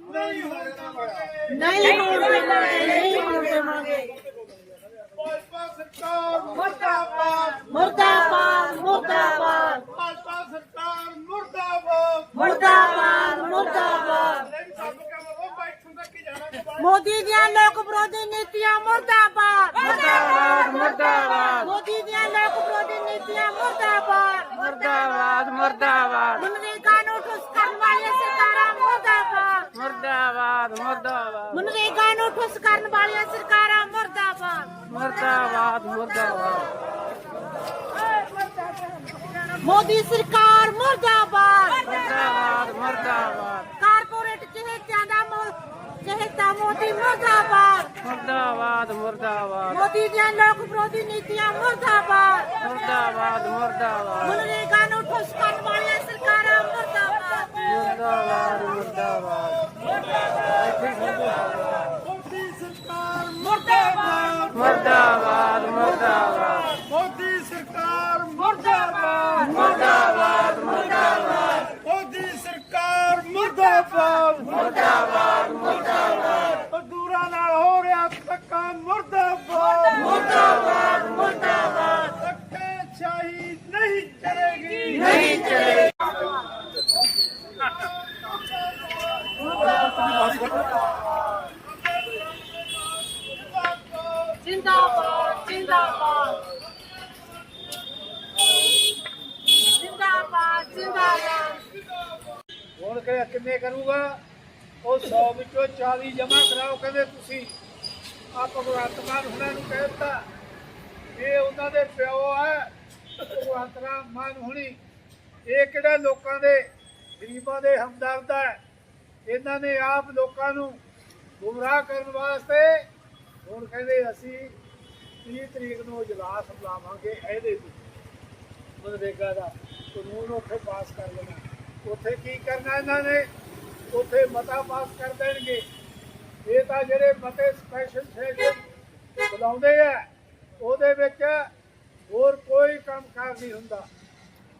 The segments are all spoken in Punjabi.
ਨਹੀਂ ਹੋਣ ਦੇਵਾਂਗੇ ਨਹੀਂ ਹੋਣ ਦੇਵਾਂਗੇ ਨਹੀਂ ਹੋਣ ਦੇਵਾਂਗੇ ਭਾਜਪਾ ਸਰਕਾਰ ਮੁਰਦਾਬਾਦ। ਮੁਰਦਾਬਾਦ ਮੁਰਦਾਬਾਦ। ਭਾਜਪਾ ਸਰਕਾਰ ਮੁਰਦਾਬਾਦ। ਮੁਰਦਾਬਾਦ ਮੁਰਦਾਬਾਦ। ਮੋਦੀ ਦੀਆਂ ਲੋਕ ਵਿਰੋਧੀ ਨੀਤੀਆਂ ਮੁਰਦਾਬਾਦ। ਮੁਰਦਾਬਾਦ ਮੁਰਦਾਬਾਦ। ਮੋਦੀ ਦੀਆਂ ਲੋਕ ਵਿਰੋਧੀ ਨੀਤੀਆਂ ਮੁਰਦਾਬਾਦ। ਮੁਰਦਾਬਾਦ ਮੁਰਦਾਬਾਦ ਮਨਰੇਗਾ ਨੂੰ ਠੁਸ ਕਰਨ ਵਾਲੀਆਂ ਸਰਕਾਰਾਂ ਮੁਰਦਾਬਾਦ ਮੁਰਦਾਬਾਦ ਮੁਰਦਾਬਾਦ ਮਨਰੇਗਾ ਨੂੰ ਠੁਸ ਕਰਨ ਵਾਲੀਆਂ ਸਰਕਾਰਾਂ ਮੁਰਦਾਬਾਦ। ਮੁਰਦਾਬਾਦ ਮੁਰਦਾਬਾਦ। ਮੋਦੀ ਸਰਕਾਰ ਮੁਰਦਾਬਾਦ। ਮੁਰਦਾਬਾਦ ਮੁਰਦਾਬਾਦ। ਕਾਰਪੋਰੇਟ ਚਹੇਤਿਆਂ ਦਾ ਮੋ- ਚਹੇਤਾ ਮੋਦੀ ਮੁਰਦਾਬਾਦ। ਮੁਰਦਾਬਾਦ ਮੁਰਦਾਬਾਦ। ਮੋਦੀ ਦੀਆਂ ਲੋਕ ਵਿਰੋਧੀ ਨੀਤੀਆਂ ਮੁਰਦਾਬਾਦ। ਮੁਰਦਾਬਾਦ ਮੁਰਦਾਬਾਦ। ਮਨਰੇਗਾ ਨੂੰ ਠੁਸ ਕਰਨ ਵਾਲੀਆਂ ਸਰਕਾਰਾਂ ਮੁਰਦਾਬਾਦ ਮੁਰਦਾਬਾਦ। ਮੁਰਦਾਬਾਦ ਮੋਦੀ ਸਰਕਾਰ ਮੁਰਦਾਬਾਦ। ਮੁਰਦਾਬਾਦ ਮੁਰਦਾਬਾਦ। ਮੋਦੀ ਸਰਕਾਰ ਮੁਰਦਾਬਾਦ। ਮੁਰਦਾਬਾਦ ਮੁਰਦਾਬਾਦ। ਮਜ਼ਦੂਰਾਂ ਨਾਲ ਹੋ ਰਿਹਾ ਧੱਕਾ ਮੁਰਦਾਬਾਦ। ਮੁਰਦਾਬਾਦ ਮੁਰਦਾਬਾਦ। ਧੱਕੇ ਸ਼ਾਹੀ ਨਹੀਂ ਚਲੇਗੀ। ਨਹੀਂ ਜਿੰਦਾਬਾਦ ਕਿੰਨੇ ਕਰੂਗਾ? ਉਹ 100 ਵਿੱਚੋਂ 40 ਜਮਾ ਕਰਾਓ, ਕਹਿੰਦੇ ਤੁਸੀਂ। ਆ ਭਗਵੰਤ ਮਾਨ ਹੁਣਾਂ ਨੂੰ ਕਹਿ ਦਿੱਤਾ। ਇਹ ਉਹਨਾਂ ਦੇ ਪਿਓ ਹੈ ਭਗਵੰਤ ਰਾਮ ਮਾਨ ਹੁਣੀ। ਇਹ ਕਿਹੜਾ ਲੋਕਾਂ ਦੇ, ਗਰੀਬਾਂ ਦੇ ਹਮਦਰਦ ਹੈ ਇਹਨਾਂ ਨੇ ਆਪ ਲੋਕਾਂ ਨੂੰ ਗੁੰਮਰਾਹ ਕਰਨ ਵਾਸਤੇ ਹੁਣ ਕਹਿੰਦੇ ਅਸੀਂ 30 ਤਰੀਕ ਨੂੰ ਇਜਲਾਸ ਬੁਲਾਵਾਂਗੇ ਇਹਦੇ ਤੇ। ਮਨਰੇਗਾ ਦਾ ਕਾਨੂੰਨ ਉੱਥੇ ਪਾਸ ਕਰ ਲੈਣਾ। ਉੱਥੇ ਕੀ ਕਰਨਾ ਇਹਨਾਂ ਨੇ? ਉੱਥੇ ਮਤਾ ਪਾਸ ਕਰ ਦੇਣਗੇ। ਇਹ ਤਾਂ ਜਿਹੜੇ ਮਤੇ ਸਪੈਸ਼ਲ ਸੈਸ਼ਨ ਬੁਲਾਉਂਦੇ ਆ, ਉਹਦੇ ਵਿੱਚ ਹੋਰ ਕੋਈ ਕੰਮਕਾਰ ਨਹੀਂ ਹੁੰਦਾ।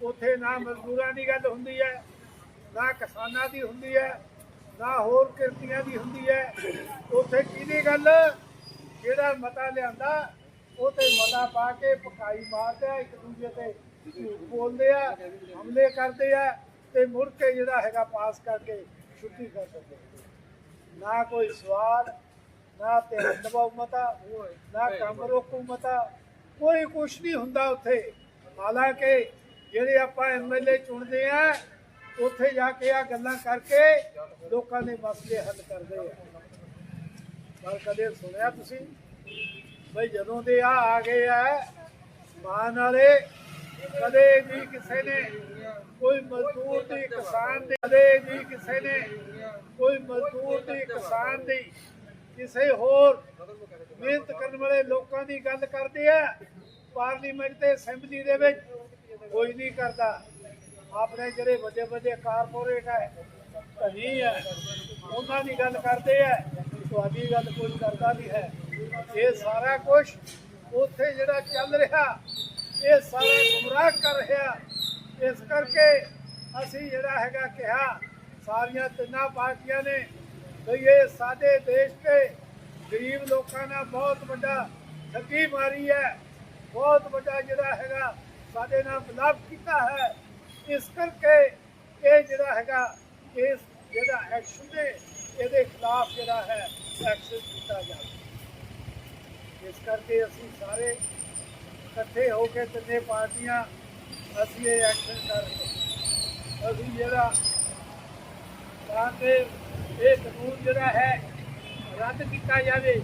ਉੱਥੇ ਨਾ ਮਜ਼ਦੂਰਾਂ ਦੀ ਗੱਲ ਹੁੰਦੀ ਹੈ, ਨਾ ਕਿਸਾਨਾਂ ਦੀ ਹੁੰਦੀ ਹੈ, ਨਾ ਹੋਰ ਕਿਰਤੀਆਂ ਦੀ ਹੁੰਦੀ ਹੈ। ਉੱਥੇ ਕਿਹਦੀ ਗੱਲ? ਜਿਹੜਾ ਮਤਾ ਲਿਆਂਦਾ, ਉਹ ਤੇ ਮਤਾ ਪਾ ਕੇ ਪਕਾਈ ਮਾਰਦੇ ਆ, ਇੱਕ ਦੂਜੇ ਤੇ ਬੋਲਦੇ ਆ, ਹਮਲੇ ਕਰਦੇ ਆ। ਤੇ ਮੁੜ ਕੇ ਜਿਹੜਾ ਹੈਗਾ ਪਾਸ ਕਰਕੇ ਛੁੱਟੀ ਕਰ ਦਿੰਦੇ ਨਾ। ਕੋਈ ਸਵਾਲ, ਨਾ ਤੇ ਦਬਾਅ ਮਤਾ, ਨਾ ਕੰਮ ਰੋਕੂ ਮਤਾ, ਕੋਈ ਕੁਛ ਨਹੀਂ ਹੁੰਦਾ ਉੱਥੇ। ਹਾਲਾਂਕਿ ਜਿਹੜੇ ਆਪਾਂ ਐਮਐਲਏ ਚੁਣਦੇ ਆ, ਉੱਥੇ ਜਾ ਕੇ ਆ ਗੱਲਾਂ ਕਰਕੇ ਲੋਕਾਂ ਦੇ ਮਸਲੇ ਹੱਲ ਕਰਦੇ ਆ। ਪਰ ਕਦੇ ਸੁਣਿਆ ਤੁਸੀਂ? ਬਈ ਜਦੋਂ ਦੇ ਆ ਆ ਗਏ ਆ, ਮਾਨ ਵਾਲੇ ਕਦੇ ਵੀ ਕਿਸੇ ਨੇ ਕੋਈ ਮਜ਼ਦੂਰ ਦੀ ਕਿਸਾਨ ਦੀ ਕਦੇ ਵੀ ਕਿਸੇ ਨੇ ਕੋਈ ਮਜ਼ਦੂਰ ਦੀ ਕਿਸਾਨ ਦੀ ਕਿਸੇ ਹੋਰ ਮਿਹਨਤ ਕਰਨ ਵਾਲੇ ਲੋਕਾਂ ਦੀ ਗੱਲ ਕਰਦੇ ਆ, ਪਾਰਲੀਮੈਂਟ ਤੇ ਅਸੈਂਬਲੀ ਦੇ ਵਿੱਚ ਕੋਈ ਨਹੀਂ ਕਰਦਾ। ਆਪਣੇ ਜਿਹੜੇ ਵੱਡੇ ਵੱਡੇ ਕਾਰਪੋਰੇਟ ਹੈ ਧਨੀ ਹੈ ਉਹਨਾਂ ਦੀ ਗੱਲ ਕਰਦੇ ਆ, ਤੁਹਾਡੀ ਗੱਲ ਕੋਈ ਕਰਦਾ ਨਹੀਂ ਹੈ। ਇਹ ਸਾਰਾ ਕੁਝ ਉੱਥੇ ਜਿਹੜਾ ਚੱਲ ਰਿਹਾ ਇਹ ਸਾਰੇ ਗੁੰਮਰਾਹ ਕਰ ਰਿਹਾ। ਇਸ ਕਰਕੇ ਅਸੀਂ ਜਿਹੜਾ ਹੈਗਾ ਕਿਹਾ, ਸਾਰੀਆਂ ਤਿੰਨਾਂ ਪਾਰਟੀਆਂ ਨੇ ਵੀ ਇਹ ਸਾਡੇ ਦੇਸ਼ ਤੇ ਗਰੀਬ ਲੋਕਾਂ ਨਾਲ ਬਹੁਤ ਵੱਡਾ ਠੱਗੀ ਮਾਰੀ ਹੈ। ਬਹੁਤ ਵੱਡਾ ਜਿਹੜਾ ਹੈਗਾ ਸਾਡੇ ਨਾਲ ਬਲਾਪ ਕੀਤਾ ਹੈ। ਇਸ ਕਰਕੇ ਇਹ ਜਿਹੜਾ ਹੈਗਾ, ਇਸ ਜਿਹੜਾ ਐਕਸ਼ਨ ਦੇ ਇਹਦੇ ਖਿਲਾਫ ਜਿਹੜਾ ਹੈ ਐਕਸ਼ਨ ਕੀਤਾ ਜਾਵੇ ਇਸ ਕਰਕੇ ਅਸੀਂ ਸਾਰੇ ਇਕੱਠੇ ਹੋ ਕੇ ਤਿੰਨੇ ਪਾਰਟੀਆਂ ਅਸੀਂ ਇਹ ਐਕਸ਼ਨ ਕਰ ਰਹੇ ਅਸੀਂ ਜਿਹੜਾ ਤਾਂ ਕਿ ਇਹ ਕਾਨੂੰਨ ਜਿਹੜਾ ਹੈ, ਰੱਦ ਕੀਤਾ ਜਾਵੇ।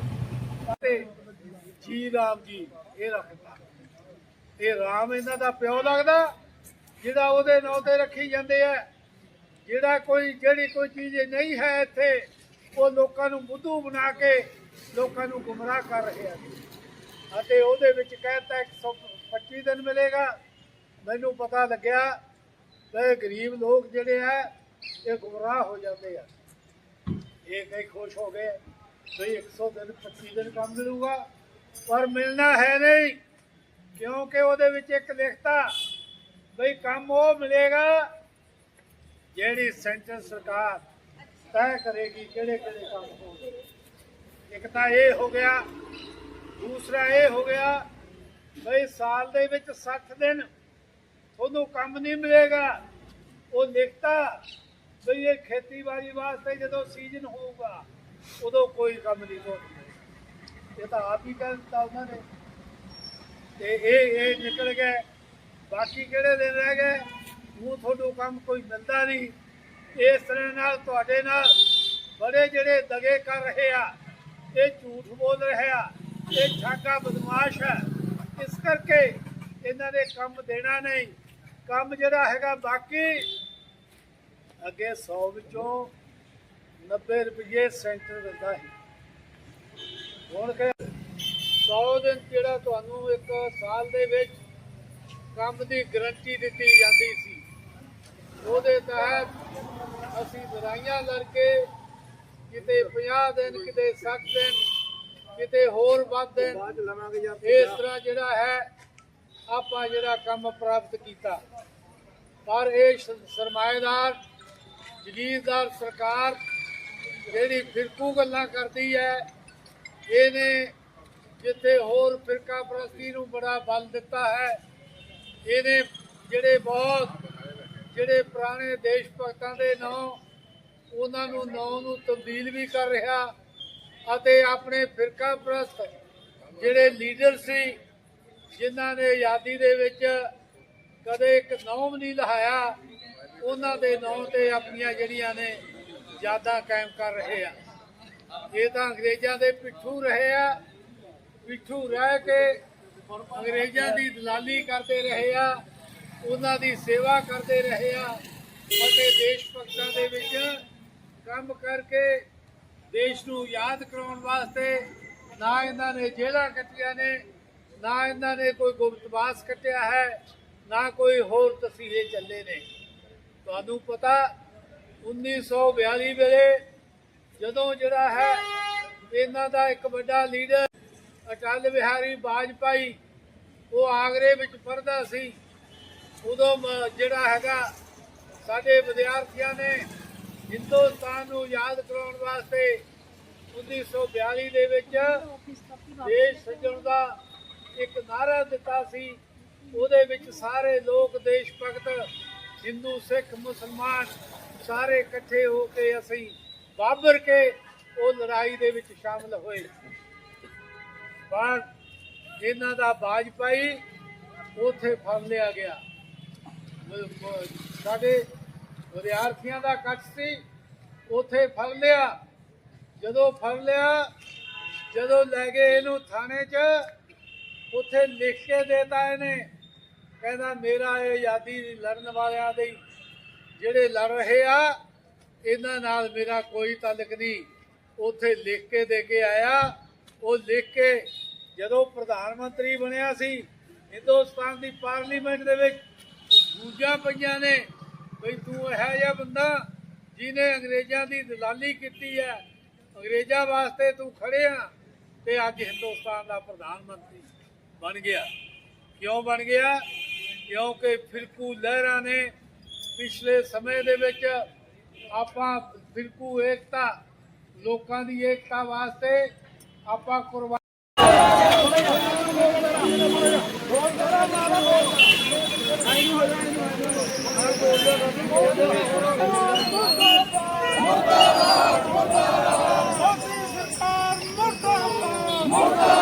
ਅਤੇ ਜੀ ਰਾਮ ਜੀ, ਇਹ ਰੱਖਦਾ ਇਹ ਰਾਮ ਇਹਨਾਂ ਦਾ ਪਿਓ ਲੱਗਦਾ, ਜਿਹੜਾ ਉਹਦੇ ਨਾਂ ਤੇ ਰੱਖੀ ਜਾਂਦੇ ਆ। ਜਿਹੜਾ ਕੋਈ, ਜਿਹੜੀ ਕੋਈ ਚੀਜ਼ ਨਹੀਂ ਹੈ ਇੱਥੇ, ਉਹ ਲੋਕਾਂ ਨੂੰ ਬੁੱਧੂ ਬਣਾ ਕੇ ਲੋਕਾਂ ਨੂੰ ਗੁੰਮਰਾਹ ਕਰ ਰਿਹਾ ਆ। ਅਤੇ ਉਹਦੇ ਵਿੱਚ ਕਹਿਤਾ 125 ਦਿਨ ਮਿਲੇਗਾ। ਮੈਨੂੰ ਪਤਾ ਲੱਗਿਆ ਕਿ ਗਰੀਬ ਲੋਕ ਜਿਹੜੇ ਆ, ਇਹ ਗੁੰਮਰਾਹ ਹੋ ਜਾਂਦੇ ਆ। ਇਹ ਕਈ ਖੁਸ਼ ਹੋ ਗਏ ਵੀ 100 ਦਿਨ 25 ਦਿਨ ਕੰਮ ਮਿਲੂਗਾ। ਪਰ ਮਿਲਣਾ ਹੈ ਨਹੀਂ, ਕਿਉਂਕਿ ਉਹਦੇ ਵਿੱਚ ਇੱਕ ਲਿਖਤਾ ਬਈ ਕੰਮ ਉਹ ਮਿਲੇਗਾ ਜਿਹੜੀ ਸੈਂਟਰ ਸਰਕਾਰ ਤੈਅ ਕਰੇਗੀ ਕਿਹੜੇ ਕਿਹੜੇ ਕੰਮ ਹੋਣਗੇ। ਇੱਕ ਤਾਂ ਇਹ ਹੋ ਗਿਆ ਦੂਸਰਾ ਇਹ ਹੋ ਗਿਆ ਬਈ ਸਾਲ ਦੇ ਵਿੱਚ 60 ਦਿਨ ਤੁਹਾਨੂੰ ਕੰਮ ਨਹੀਂ ਮਿਲੇਗਾ। ਉਹ ਲਿਖਤਾ ਬਈ ਇਹ ਖੇਤੀਬਾੜੀ ਵਾਸਤੇ ਜਦੋਂ ਸੀਜ਼ਨ ਹੋਊਗਾ, ਉਦੋਂ ਕੋਈ ਕੰਮ ਨਹੀਂ ਹੋਣਾ ਇਹ ਤਾਂ ਆਪ ਹੀ ਕਹਿ ਦਿੱਤਾ ਉਹਨਾਂ ਨੇ। ਤੇ ਇਹ ਇਹ ਨਿਕਲ ਗਏ ਬਾਕੀ ਕਿਹੜੇ ਦਿਨ ਰਹਿ ਗਏ? ਉਹ ਤੁਹਾਨੂੰ ਕੰਮ ਕੋਈ ਮਿਲਦਾ ਨਹੀਂ। ਇਸ ਤਰ੍ਹਾਂ ਨਾਲ ਤੁਹਾਡੇ ਨਾਲ ਬੜੇ ਜਿਹੜੇ ਦਗੇ ਕਰ ਰਹੇ ਆ, ਇਹ ਝੂਠ ਬੋਲ ਰਹੇ ਆ। ਇਹ ਠਾਕਾ ਬਦਮਾਸ਼ ਹੈ। ਇਸ ਕਰਕੇ ਇਹਨਾਂ ਨੇ ਕੰਮ ਦੇਣਾ ਨਹੀਂ। ਕੰਮ ਜਿਹੜਾ ਹੈਗਾ ਬਾਕੀ, ਅੱਗੇ 100 ਵਿੱਚੋਂ 90 ਰੁਪਏ ਸੈਂਟਰ ਦਿੰਦਾ ਹੈ ਹੁਣ ਕਿ 100 ਦਿਨ ਜਿਹੜਾ ਤੁਹਾਨੂੰ ਇੱਕ ਸਾਲ ਦੇ ਵਿੱਚ ਕੰਮ ਦੀ ਗਰੰਟੀ ਦਿੱਤੀ ਜਾਂਦੀ ਸੀ। ਉਹਦੇ ਤਹਿਤ ਅਸੀਂ ਲੜਾਈਆਂ ਲੜ ਕੇ ਕਿਤੇ 50 ਦਿਨ, ਕਿਤੇ 60 ਦਿਨ ਕਿਤੇ ਹੋਰ ਵੱਧ ਦਿਨ ਇਸ ਤਰ੍ਹਾਂ ਜਿਹੜਾ ਹੈ ਆਪਾਂ ਜਿਹੜਾ ਕੰਮ ਪ੍ਰਾਪਤ ਕੀਤਾ। ਪਰ ਇਹ ਸਰਮਾਏਦਾਰ ਜਗੀਰਦਾਰ ਸਰਕਾਰ ਜਿਹੜੀ ਫਿਰਕੂ ਗੱਲਾਂ ਕਰਦੀ ਹੈ ਇਹਨੇ ਜਿੱਥੇ ਹੋਰ ਫਿਰਕਾ ਪ੍ਰਸਤੀ ਨੂੰ ਬੜਾ ਬਲ ਦਿੱਤਾ ਹੈ ਇਹਨੇ ਜਿਹੜੇ ਬਹੁਤ ਜਿਹੜੇ ਪੁਰਾਣੇ ਦੇਸ਼ ਭਗਤਾਂ ਦੇ ਨਾਂ ਉਹਨਾਂ ਨੂੰ ਨਾਂ ਨੂੰ ਤਬਦੀਲ ਵੀ ਕਰ ਰਿਹਾ। ਅਤੇ ਆਪਣੇ ਫਿਰਕਾ ਪ੍ਰਸਤ ਜਿਹੜੇ ਲੀਡਰ ਸੀ, ਜਿਨ੍ਹਾਂ ਨੇ ਆਜ਼ਾਦੀ ਦੇ ਵਿੱਚ ਕਦੇ ਇੱਕ ਨਾਮ ਨਹੀਂ ਲਹਾਇਆ, ਉਹਨਾਂ ਦੇ ਨਾਂ ਤੇ ਆਪਣੀਆਂ ਜਿਹੜੀਆਂ ਨੇ ਯਾਦਾਂ ਕਾਇਮ ਕਰ ਰਹੇ ਆ। ਇਹ ਤਾਂ ਅੰਗਰੇਜ਼ਾਂ ਦੇ ਪਿੱਠੂ ਰਹੇ ਆ, ਪਿੱਠੂ ਰਹਿ ਕੇ ਅੰਗਰੇਜ਼ਾਂ ਦੀ ਦਲਾਲੀ ਕਰਦੇ ਰਹੇ ਆ, ਉਹਨਾਂ ਦੀ ਸੇਵਾ ਕਰਦੇ ਰਹੇ ਆ, ਅਤੇ ਦੇਸ਼ ਭਗਤਾਂ ਦੇ ਵਿੱਚ ਕੰਮ ਕਰਕੇ ਦੇਸ਼ ਨੂੰ ਯਾਦ ਕਰਾਉਣ ਵਾਸਤੇ ਨਾ ਇਹਨਾਂ ਨੇ ਜੇਲ੍ਹਾਂ ਕੱਟੀਆਂ ਨੇ, ਨਾ ਇਹਨਾਂ ਨੇ ਕੋਈ ਗੁਪਤਵਾਸ ਕੱਟਿਆ ਹੈ, ਨਾ ਕੋਈ ਹੋਰ ਤਸੀਹੇ ਚੱਲੇ ਨੇ। ਤੁਹਾਨੂੰ ਪਤਾ 1942 ਵੇਲੇ ਜਦੋਂ ਜਿਹੜਾ ਹੈ, ਇਹਨਾਂ ਦਾ ਇੱਕ ਵੱਡਾ ਲੀਡਰ ਅਟਲ ਬਿਹਾਰੀ ਵਾਜਪਾਈ ਉਹ ਆਗਰੇ ਵਿੱਚ ਪੜਦਾ ਸੀ। ਉਦੋਂ ਜਿਹੜਾ ਹੈਗਾ, ਸਾਡੇ ਵਿਦਿਆਰਥੀਆਂ ਨੇ ਹਿੰਦੁਸਤਾਨ ਨੂੰ ਯਾਦ ਕਰਾਉਣ ਵਾਸਤੇ 1942 ਦੇ ਵਿੱਚ ਦੇਸ਼ ਸੱਜਣ ਦਾ ਇੱਕ ਨਾਰਾ ਦਿੱਤਾ ਸੀ। ਉਹਦੇ ਵਿੱਚ ਸਾਰੇ ਲੋਕ, ਦੇਸ਼ ਭਗਤ, ਹਿੰਦੂ, ਸਿੱਖ, ਮੁਸਲਮਾਨ ਸਾਰੇ ਇਕੱਠੇ ਹੋ ਕੇ ਅਸੀਂ ਬਾਬਰ ਕੇ ਉਹ ਲੜਾਈ ਦੇ ਵਿੱਚ ਸ਼ਾਮਲ ਹੋਏ। ਪਰ ਇਹਨਾਂ ਦਾ ਬਾਜਪਾਈ ਉਥੇ ਫੜ ਲਿਆ ਗਿਆ। ਸਾਡੇ ਵਿਦਿਆਰਥੀਆਂ ਦਾ ਕੱਟ ਸੀ, ਉਥੇ ਫੜ ਲਿਆ। ਜਦੋਂ ਫੜ ਲਿਆ, ਜਦੋਂ ਲੈ ਗਏ ਇਹਨੂੰ ਥਾਣੇ 'ਚ, ਉਥੇ ਲਿਖ ਕੇ ਦੇਤਾ ਇਹਨੇ। ਕਹਿੰਦਾ, ਮੇਰਾ ਇਹ ਆਜ਼ਾਦੀ ਲੜਨ ਵਾਲਿਆਂ ਦੇ, ਜਿਹੜੇ ਲੜ ਰਹੇ ਆ, ਇਹਨਾਂ ਨਾਲ ਮੇਰਾ ਕੋਈ ਤਾਲੁਕ ਨਹੀਂ। ਉਥੇ ਲਿਖ ਕੇ ਦੇ ਕੇ ਆਇਆ। ਉਹ ਲਿਖ ਕੇ ਜਦੋਂ ਪ੍ਰਧਾਨ ਮੰਤਰੀ ਬਣਿਆ ਸੀ, ਹਿੰਦੁਸਤਾਨ ਦੀ ਪਾਰਲੀਮੈਂਟ ਦੇ ਵਿੱਚ ਦੂਜਾ ਪਈਆਂ ਨੇ ਬਈ ਤੂੰ ਇਹੋ ਜਿਹਾ ਬੰਦਾ ਜਿਹਨੇ ਅੰਗਰੇਜ਼ਾਂ ਦੀ ਦਲਾਲੀ ਕੀਤੀ ਹੈ। ਅੰਗਰੇਜ਼ਾਂ ਵਾਸਤੇ ਤੂੰ ਖੜਿਆ ਤੇ ਅੱਜ ਹਿੰਦੁਸਤਾਨ ਦਾ ਪ੍ਰਧਾਨ ਮੰਤਰੀ ਬਣ ਗਿਆ। ਕਿਉਂ ਬਣ ਗਿਆ? ਕਿਉਂਕਿ ਫਿਰਕੂ ਲਹਿਰਾਂ ਨੇ ਪਿਛਲੇ ਸਮੇਂ ਦੇ ਵਿੱਚ ਆਪਾਂ ਫਿਰਕੂ ਏਕਤਾ, ਲੋਕਾਂ ਦੀ ਏਕਤਾ ਵਾਸਤੇ ਆਪਾਂ ਕੁਰਬਾਨੀ ਮੁਰਦਾਬਾਦ ਮੁਰਦਾਬਾਦ ਮੋਦੀ ਸਰਕਾਰ ਮੁਰਦਾਬਾਦ ਮੁਰਦਾਬਾਦ